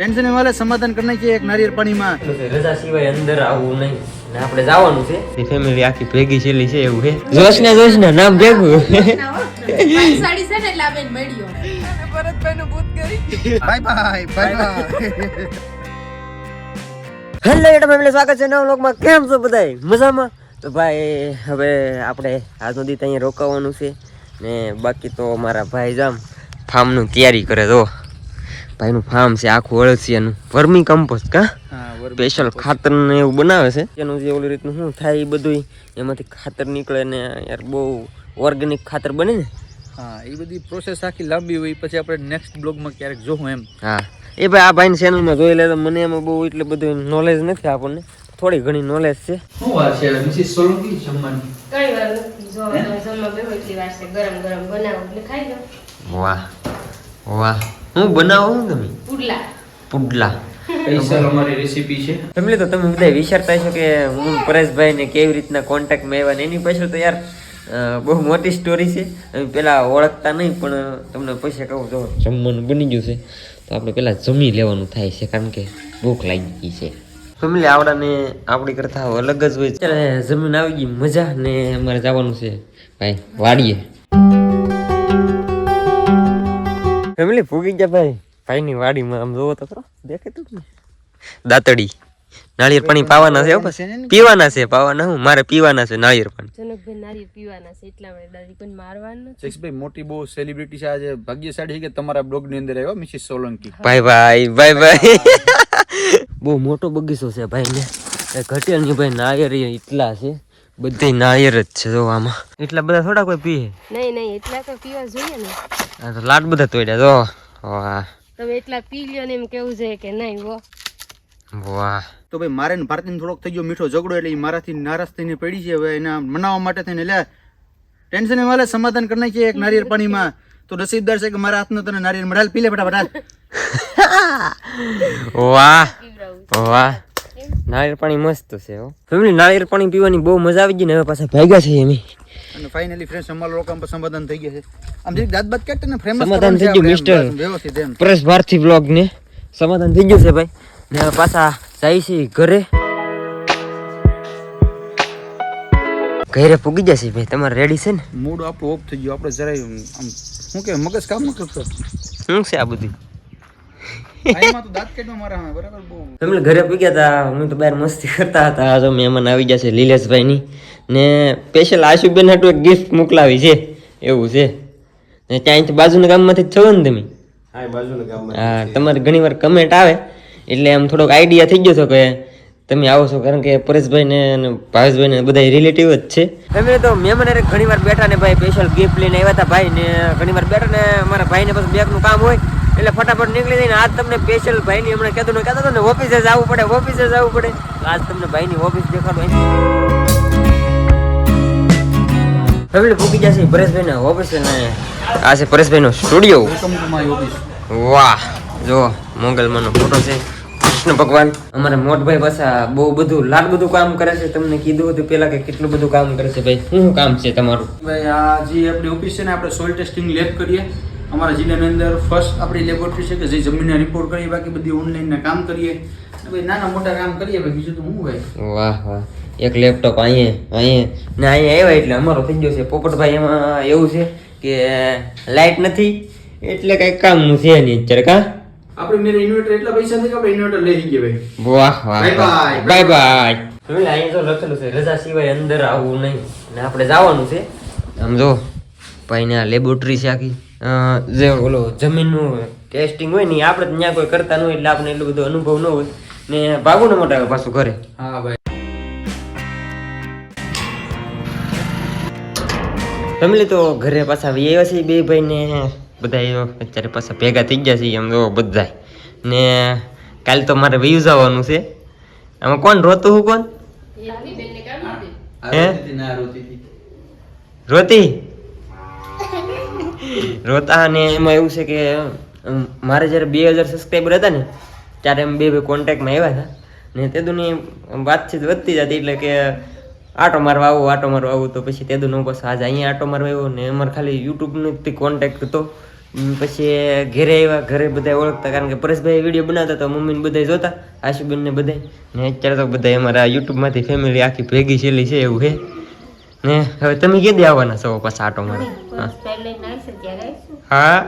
Tension વાલે સમાધાન કરને કે એક નારિયેળ પાણીમાં. રજા સિવાય અંદર આવવું નહીં. ફેમિલી આખી ભેગી છે એવું હે? જોશ સ્વાગત છે નવ લોકમાં કેમ છો બધાય? મજામાં? તો ભાઈ હવે આપણે આજનો દી અહીંયા રોકાવાનું છે. ને બાકી તો મારા ભાઈ જામ ફાર્મનું તૈયારી કરે તો ભાઈનું ફાર્મ છે આખું અળસિયાનું. વર્મી કમ્પોસ્ટ કા? સ્પેશિયલ ખાતર ને એવું બનાવે છે. એનું જે ઓલી રીતનું શું થાય એ બધું એમાંથી ખાતર નીકળે ને યાર બહુ ઓર્ગેનિક ખાતર બને ને. હા એ બધી પ્રોસેસ આખી લાંબી હોય પછી આપણે નેક્સ્ટ બ્લોગમાં ક્યારેક જોવું એમ. હા. એ ભાઈ આ ભાઈની ચેનલમાં જોઈ લે તો મને એમાં બહુ એટલે બધું નોલેજ નથી આપણને. થોડી ઘણી નોલેજ છે. શું વાત છે? મિસિસ સોલંકી જમવાની? કઈ વાર નથી જો જમવા બેહો એટલી વાર છે ગરમ ગરમ બનાવો એટલે ખાઈ લો. વાહ. વાહ. હું બનાવો હું તમે? પુડલા. પુડલા. અમારી રેસીપી છે. ફેમિલી તો તમે બધા વિચારતા છો કે હું પરેશભાઈ ને કેવી રીતના કોન્ટેક્ટમાં આવ્યા ને એની પાછળ તો યાર બહુ મોટી સ્ટોરી છે. અમે પેલા ઓળખતા નહીં પણ તમને પૈસા કહું તો જમવાનું બની ગયું છે. તો આપણે પેલા જમી લેવાનું થાય છે કારણ કે ભૂખ લાગી ગઈ છે. ફેમિલી આવડાને આપણી કરતા અલગ જ હોય ત્યારે જમીન આવી ગઈ મજા ને અમારે જવાનું છે. ભાઈ વાડીએ. ફેમિલી ભૂગી ગયા ભાઈ. ભાઈની વાડીમાં આમ જોવો તો ખરો. દેખે તું ને દાતડી. નાળિયેર પાણી પાવાના છે પીવાના છે પાવાના હું? મારે પીવાના છે નાળિયેર પાણી. જનકભાઈ નાળિયેર પીવાના છે એટલા માટે દાદી પણ મારવાનું છે જયેશભાઈ મોટી બહુ સેલિબ્રિટી છે. આજે ભાગ્યશાળી છે કે તમારા બ્લોગની અંદર આવ્યો મિસિસ સોલંકી? ભાઈ ભાઈ ભાઈ ભાઈ બહુ મોટો બગીચો છે ભાઈ ને એ ઘટિયાળની ભાઈ નાળિયેર એટલા છે. બધી નાયર જ છે જો એટલા બધા થોડા કોઈ પીએ? નહીં નહીં એટલા તો પીવા જોઈએ ને. આ તો લાડ બધા તોડ્યા જો. વાહ. તમે એટલા પી લ્યો ને એમ કેવું છે કે નહીં વો વાહ. તો ભાઈ મારે ને ભારતીને થોડોક થઈ ગયો મીઠો ઝઘડો એટલે મારાથી નારાજ થઈને પડી છે. હવે એના મનાવવા માટે થઈને લે ટેન્શન એમાં સમાધાન કરી નાખીએ એક નારિયેળ પાણીમાં. તો નસીબદાર છે કે મારા હાથનો તને નારિયેળ મરાલ પી લે ફટાફટ વાહ. વાહ. નાળિયેર પાણી મસ્ત છે હો. ફેમિલી નાળિયેર પાણી પીવાની બહુ મજા આવી ગઈ ને હવે પાછા ભાગ્યા છે એમ અને ફાઇનલી ફ્રેન્ડ્સ અમારા લોકો પર સમાધાન થઈ ગયા છે. આમ જે દાદ બાદ કેટ ને ફેમસ સમાધાન થઈ ગયું, મિસ્ટર. વ્યવસ્થિત એમ. પ્રેસ ભારતી બ્લોગ ને. સમાધાન થઈ ગયું છે ભાઈ. ને હવે પાછા જાય છે ઘરે. ઘરે પૂગી જશે ભાઈ. તમારે રેડી છે ને? મૂડ આપણું ઓફ થઈ ગયું. આપણે જરાય આમ શું કે મગજ કામ ન કરતો. શું છે આ બધું આઈમાં તો દાંત કાઢવા મારા સામે, બરાબર બહુ તમે ઘરે પૂગ્યા હતા હું તો બહાર મસ્તી કરતા હતા. તો જો મહેમાન આવી જશે લીલેશભાઈની. ને સ્પેશિયલ આશુબેન હાટુ એક ગિફ્ટ મોકલાવી છે એવું છે. ને ત્યાંથી બાજુના ગામમાંથી જ છો ને તમે? હા તમારે ઘણી વાર કમેન્ટ આવે એટલે આમ થોડોક આઈડિયા થઈ ગયો છો કે તમે આવો છો કારણ કે પરેશભાઈ ને ભાવેશભાઈ ને બધા રિલેટિવ જ છે. તમે તો મહેમાન અરે ઘણી વાર બેઠા ને ભાઈ સ્પેશિયલ ગિફ્ટ લઈને આવ્યા હતા ભાઈ ને ઘણી વાર બેઠા ને મારા ભાઈ ને પછી બેગનું કામ હોય એટલે ફટાફટ નીકળી જઈને આજ તમને સ્પેશિયલ ભાઈ ની હમણાં કહેતો ને કહેતો હતો ને ઓફિસે જવું પડે ઓફિસે જવું પડે. આજ તમને ભાઈ ની ઓફિસ દેખાડું ફેમિલી ભૂકી જશે પરેશભાઈ ના ઓફિસે ને આ છે પરેશભાઈ નો સ્ટુડિયો વાહ જો મોગલમાંનો ફોટો છે. કૃષ્ણ ભગવાન. અમારા મોટભાઈ પાછા બહુ બધું લાડ બધું કામ કરે છે. તમને કીધું હતું પેલા કે કેટલું બધું કામ કરે છે ભાઈ. શું કામ છે તમારું? ભાઈ આ જે આપણી ઓફિસ છે ને આપણે સોઇલ ટેસ્ટિંગ લેબ કરીએ. અમારા જિલ્લાની અંદર ફર્સ્ટ આપણી લેબોરેટરી છે કે જે જમીનના રિપોર્ટ કરીએ બાકી બધી ઓનલાઈનના કામ કરીએ. ભાઈ નાના મોટા કામ કરીએ ભાઈ બીજું તો શું ભાઈ વાહ વાહ. એક લેપટોપ અહીંયા અહીંયા. ને અહીંયા આવ્યા એટલે અમારો થઈ ગયો છે. પોપટભાઈ એમાં એવું છે કે લાઇટ નથી એટલે કઈ કામનું છે નહીં અત્યારે કા? આપણે મેરે ઇન્વર્ટર એટલા પૈસા થઈ કે આપણે ઇન્વર્ટર લઈ લઈએ ભાઈ. વાહ વાહ બાય બાય બાય બાય અહીંયા તો લખેલું છે રજા સિવાય અંદર આવવું નહીં. ને આપણે જવાનું છે. આમ જો ભાઈને આ લેબોરેટરી છે આખી. જે ઓલો જમીનનું ટેસ્ટિંગ હોય ને આપણે ત્યાં કોઈ કરતા ન હોય એટલે આપણે એટલું બધું અનુભવ ન હોય. ને ભાગું ન મોટા પાછું ઘરે. હા ભાઈ. ફેમિલી તો ઘરે પાછા વી આવ્યા છે બે ભાઈ ને બધા અત્યારે પાછા ભેગા થઈ ગયા છે એમ જો બધા ને કાલ તો મારે વયું જવાનું છે. આમાં કોણ? રોતું હું કોણ? રોતી? રોતી અને એમાં એવું છે કે મારે જ્યારે બે હજાર સબસ્ક્રાઈબર હતા ને, ત્યારે એમ બે બે કોન્ટેક્ટમાં આવ્યા હતા. ને તેદુની વાતચીત વધતી જતી એટલે કે આટો મારવા આવો, આટો મારવા આવું, તો પછી તેદુનો બસ આજે અહીંયા આટો મારવા આવ્યો ને અમારે ખાલી યુટ્યુબનો કોન્ટેક્ટ હતો. પછી ઘરે આવ્યા, ઘરે બધા ઓળખતા કારણ કે પરેશભાઈ વીડિયો બનાવતા તો મમ્મીને બધા જોતા, આશુબેનને બધા ને અત્યારે તો બધા અમારા યુટ્યુબમાંથી ફેમિલી આખી ભેગી છેલી છે એવું છે. ને હવે તમે કીધી આવવાના છો પાછા આટો મારે? હા.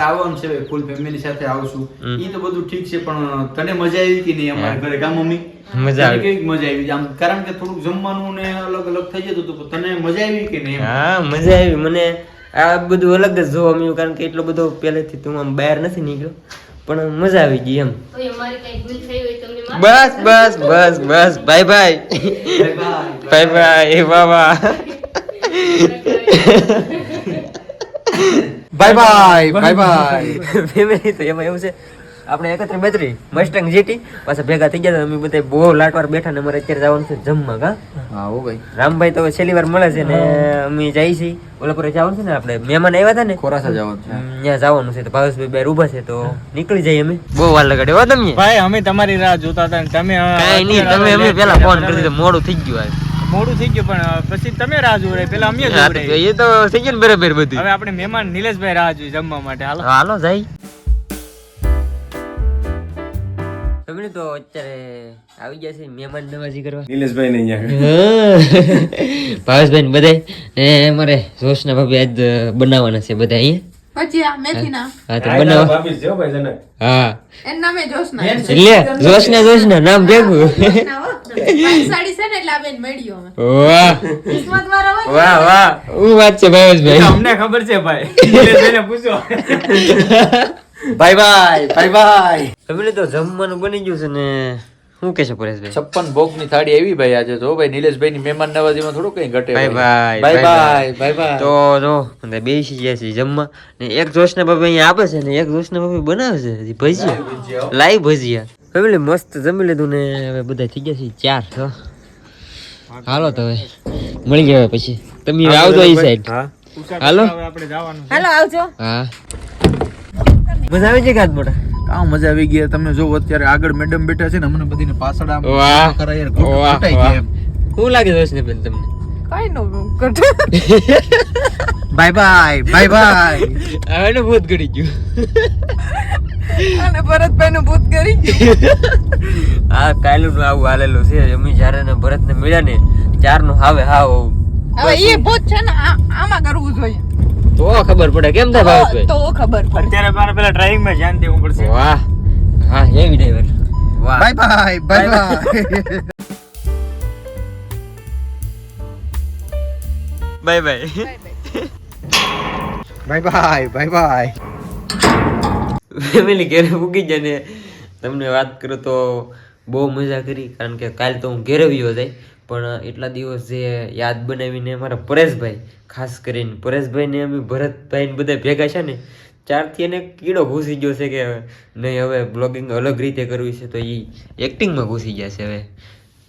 આવવાનું છે ફૂલ ફેમિલી સાથે આવશું. ઈ તો બધું ઠીક છે પણ તને મજા આવી કે નહીં અમારા ઘરે કા મમ્મી? મજા આવી. કેવી મજા આવી? આમ કારણ કે થોડુંક જમવાનું ને અલગ અલગ થઈ જતું હતું તને મજા આવી કે નહીં હા મજા આવી. મને આ બધું અલગ જ જોવા મળ્યું કારણ કે એટલો બધો પહેલેથી તું આમ બહાર નથી નીકળ્યો. પણ મજા આવી ગઈ એમ. કોઈ અમારી કઈ ભૂલ થઈ હોય તો અમને માફ બસ બસ બસ બસ bye bye. Bye bye. Bye bye બાબા bye bye bye bye. Family તો એમાં એવું છે આપણે એકત્રી બેત્રી મસ્ટંગ જીટી પાછા ભેગા થઈ ગયા અમે બધા બહુ લાટવાર બેઠા ને અમારે અત્યારે જવાનું છે જમવા કા? હા ભાઈ. રામભાઈ તો છેલ્લી વાર મળે છે ને અમે જઈ છીએ. ઓલા પર જવાનું છે ને આપણે મહેમાન આવ્યા હતા ને? ખોરાસા જવાનું છે. ત્યાં જવાનું છે તો ભાવેશભાઈ બેર ઊભા છે તો નીકળી જઈએ અમે. બહુ વાર લગાડ્યો હો તમે. ભાઈ અમે તમારી રાહ જોતા હતા ને તમે અ, નહીં તમે અમે પેલા ફોન કરી દીધો મોડું થઈ ગયું મોડું થઈ ગયું પણ પછી તમે રાહ જોવડાવી પેલા અમે જોવડાવી એ તો થઈ ગયું ને બરાબર બધું હવે આપણે મહેમાન નિલેશભાઈ રાહ જોઈ જમવા માટે હાલો. હાલો જાય. ફેમિલી તો અત્યારે આવી ગયા છે મહેમાન નવાજી કરવા. નિલેશભાઈ ને અહીંયા ભાવેશભાઈ ને બધાય. ને અમારે જોશના ભાભી આજ બનાવવાના છે બધા અહીંયા. ભજીયા મેથીના. હા. તો બનાવો. ભાભી છે ભાઈ જનક. હા. એનું નામે જોશના છે. લે જોશના જોશના નામ ભેગું. જોશના હો. મારી સાડી છે ને એટલે આ બેન મળ્યો અમે વાહ. કિસ્મત વાળા હોય વાહ વાહ. હું વાત છે ભાવેશભાઈ? અમને ખબર છે ભાઈ. પૂછો. Bye bye bye bye. Family તો જમવાનું બની ગયું છે ને શું કે છે પરેશભાઈ? છપ્પન ભોગની થાળી આવી ભાઈ આજે. તો ભાઈ નિલેશભાઈ ની મહેમાન નવાજીમાં થોડું કઈ ઘટે bye bye bye bye bye. Bye તો જો બધા બેસી ગયા છે જમવા. ને એક જોશના બાબા અહીંયા આપે છે ને એક જોશના બાબા બનાવે છે ભજીયા. લાઈવ ભજીયા. ફેમિલી મસ્ત જમી લીધું ને હવે બધા થઈ ગયા છે ચાર છો હાલો તો હવે. મળી ગયા પછી. તમે આવજો એ સાઈડ હાલો. હવે આપણે જવાનું હાલો આવજો હા. મજા આવી જાય ગાત મોટા? કામ મજા આવી ગઈ તમે જો અત્યારે આગળ મેડમ બેઠા છે ને અમને બધીને પાછળ આમ કરાય યાર, ઘૂંટાઈ ગયા એમ. શું લાગે છે બેન તમને? કઈ નો cut bye bye bye bye હવે ને ભૂત ગળી ગયું. અને ભરતભાઈ નું ભૂત કરી ગયું. આ કાયલું નું આવું હાલેલું છે. અમે જ્યારે ને ભરત ને મળ્યા ને ચારનું હાવે. હાવ હવે એ ભૂત છે ને આ- આમાં કરવું જોઈએ. તો ખબર પડે. કેમ થાય ભાવેશભાઈ? તો ખબર પડે. અત્યારે મારે પેલા ડ્રાઇવિંગમાં ધ્યાન દેવું પડશે. વાહ. હા હેવી ડ્રાઈવર વાહ. Bye bye bye bye bye bye bye bye bye bye family ઘેરે મૂકી જાય ને. તમને વાત કરું તો બહુ મજા કરી. કારણ કે કાલ તો હું ઘેરે ગયો જાય. પણ એટલા દિવસ જે યાદ બનાવીને અમારા પરેશભાઈ, ખાસ કરીને પરેશભાઈને અમે ભરતભાઈને બધા ભેગા છે ને ચારથી એને કીડો ઘૂસી ગયો છે કે નહીં, હવે બ્લોગિંગ અલગ રીતે કરવી છે તો એ એક્ટિંગમાં ઘૂસી ગયા છે હવે.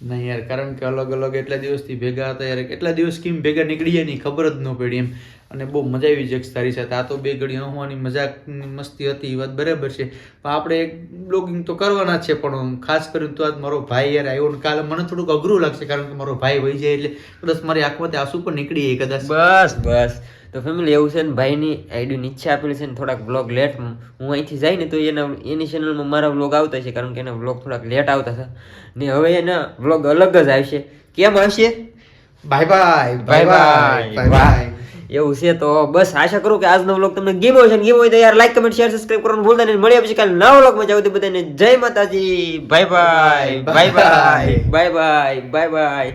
નહીં યાર, કારણ કે અલગ અલગ એટલા દિવસથી ભેગા હતા યાર કેટલા દિવસ કેમ ભેગા નીકળીએ નહીં, ખબર જ ન પડી એમ. અને બહુ મજા આવી જક્ષ તારી સાથે. આ તો બે ઘડી હોવાની મજાક મસ્તી હતી એ વાત બરાબર છે. પણ આપણે એક બ્લોગિંગ તો કરવાના જ છે પણ ખાસ કરીને તો આજ મારો ભાઈ યાર આવ્યો ને કાલે મને થોડુંક અઘરું લાગશે કારણ કે મારો ભાઈ વહી જાય એટલે કદાચ મારી આંખમાંથી આંસુ પણ નીકળી જાય કદાચ. બસ બસ. તો ફેમિલી એવું છે ને ભાઈની આઈડીની ઈચ્છા આપેલી છે ને થોડાક બ્લોગ લેટ હું અહીંથી જાય ને તો એના એની ચેનલમાં મારા બ્લોગ આવતા છે કારણ કે એના બ્લોગ થોડાક લેટ આવતા હતા. ને હવે એના બ્લોગ અલગ જ આવશે. કેમ આવશે? Bye bye bye bye bye એવું છે તો બસ આશા કરું કે આજનો વ્લોગ તમને ગેમ હોય છે ગેમ હોય તો યાર લાઈક કમેન્ટ શેર સબસ્ક્રાઈબ કરવાનું ભૂલતા નહીં. મળી પછી કાલે નવા વ્લોગમાં જાવ તો બધાને જય માતાજી. Bye bye bye bye bye bye bye bye